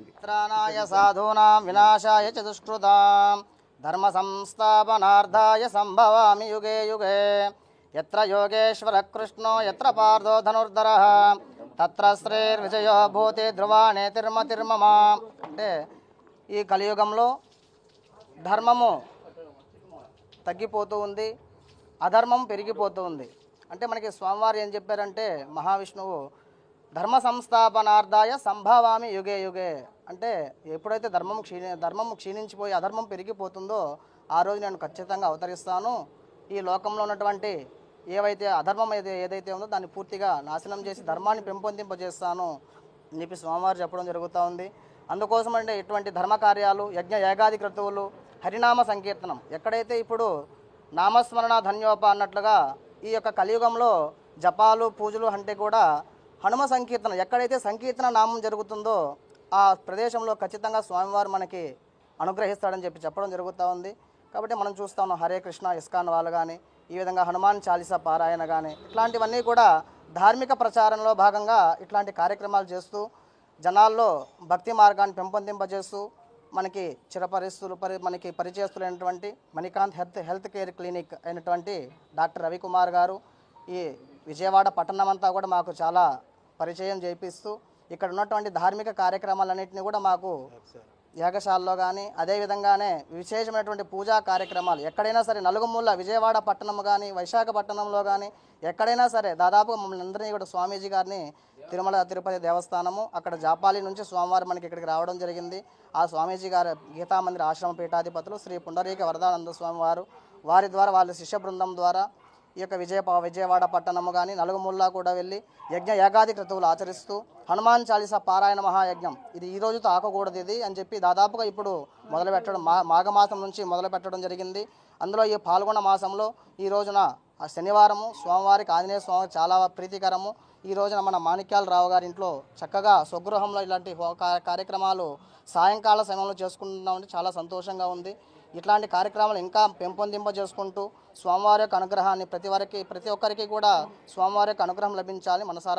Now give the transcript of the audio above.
జరిగింది. త్రాణాయ సాధూనాం వినాశాయ చ ధర్మ సంస్థాపనార్థాయ సంభవామి యుగే యుగే. ఎత్ర యోగేశ్వర కృష్ణో ఎత్ర పార్థో ధనుర్ధర. తత్ర శ్రీర్విజయో భూతి ధ్రువాణే తిర్మ తిర్మమా. అంటే ఈ కలియుగంలో ధర్మము తగ్గిపోతూ ఉంది అధర్మం పెరిగిపోతూ ఉంది. అంటే మనకి స్వామివారు ఏం చెప్పారంటే మహావిష్ణువు ధర్మ సంస్థాపనార్థాయ సంభవామి యుగే యుగే. అంటే ఎప్పుడైతే ధర్మం క్షీణి ధర్మం క్షీణించిపోయి అధర్మం పెరిగిపోతుందో ఆ రోజు నేను ఖచ్చితంగా అవతరిస్తాను. ఈ లోకంలో ఉన్నటువంటి ఏవైతే అధర్మం అయితే ఏదైతే ఉందో దాన్ని పూర్తిగా నాశనం చేసి ధర్మాన్ని పెంపొందింపజేస్తాను అని చెప్పి స్వామివారు చెప్పడం జరుగుతూ ఉంది. అందుకోసం అంటే ఇటువంటి ధర్మ కార్యాలు యజ్ఞ ఏగాది క్రతువులు హరినామ సంకీర్తనం ఎక్కడైతే ఇప్పుడు నామస్మరణ ధన్యోప అన్నట్లుగా ఈ యొక్క కలియుగంలో జపాలు పూజలు అంటే కూడా హనుమ సంకీర్తన ఎక్కడైతే సంకీర్తన నామం జరుగుతుందో ఆ ప్రదేశంలో ఖచ్చితంగా స్వామివారు మనకి అనుగ్రహిస్తాడని చెప్పి చెప్పడం జరుగుతూ ఉంది. కాబట్టి మనం చూస్తా ఉన్నాం హరే కృష్ణ ఇస్కాన్ వాళ్ళు కానీ ఈ విధంగా హనుమాన్ చాలీసా పారాయణ కానీ ఇట్లాంటివన్నీ కూడా ధార్మిక ప్రచారంలో భాగంగా ఇట్లాంటి కార్యక్రమాలు చేస్తూ జనాల్లో భక్తి మార్గాన్ని పెంపొందింపజేస్తూ మనకి చిరపరిస్తులు పరి మనకి పరిచయస్తులైనటువంటి Manikanth health health care clinic అయినటువంటి డాక్టర్ రవికుమార్ గారు ఈ విజయవాడ పట్టణం అంతా కూడా మాకు చాలా పరిచయం చేపిస్తూ ఇక్కడ ఉన్నటువంటి ధార్మిక కార్యక్రమాలన్నింటినీ కూడా మాకు యాగశాలలో కానీ అదేవిధంగానే విశేషమైనటువంటి పూజా కార్యక్రమాలు ఎక్కడైనా సరే నలుగుమూల విజయవాడ పట్టణం కానీ విశాఖపట్నంలో కానీ ఎక్కడైనా సరే దాదాపు మమ్మల్ని అందరినీ కూడా స్వామీజీ గారిని తిరుమల తిరుపతి దేవస్థానము అక్కడ జాపాలి నుంచి స్వామివారు మనకి ఇక్కడికి రావడం జరిగింది. ఆ స్వామీజీ గారు గీతామందిర ఆశ్రమ పీఠాధిపతులు శ్రీ పుండరీక వరదానంద స్వామి వారు వారి ద్వారా వాళ్ళ శిష్య బృందం ద్వారా ఈ యొక్క విజయ విజయవాడ పట్టణము కానీ నలుగుముల్లా కూడా వెళ్ళి యజ్ఞ యాగాది క్రతువులు ఆచరిస్తూ హనుమాన్ చాలీసా పారాయణ మహాయజ్ఞం. ఇది ఈ రోజుతో ఆకకూడదు ఇది అని చెప్పి దాదాపుగా ఇప్పుడు మొదలు పెట్టడం మా మాఘమాసం నుంచి మొదలు పెట్టడం జరిగింది. అందులో ఈ పాల్గొన్న మాసంలో ఈ రోజున ఆ శనివారము స్వామివారికి ఆంజనేయ స్వామి చాలా ప్రీతికరము. ఈ రోజున మన మాణిక్యాల రావు గారి ఇంట్లో చక్కగా స్వగృహంలో ఇలాంటి కార్యక్రమాలు సాయంకాల సమయంలో చేసుకుంటున్నామంటే చాలా సంతోషంగా ఉంది. ఇట్లాంటి కార్యక్రమాలు ఇంకా పెంపొందింపజేసుకుంటూ స్వామివారి యొక్క అనుగ్రహాన్ని ప్రతి వారికి ప్రతి ఒక్కరికి కూడా స్వామివారి యొక్క అనుగ్రహం లభించాలి మనసారా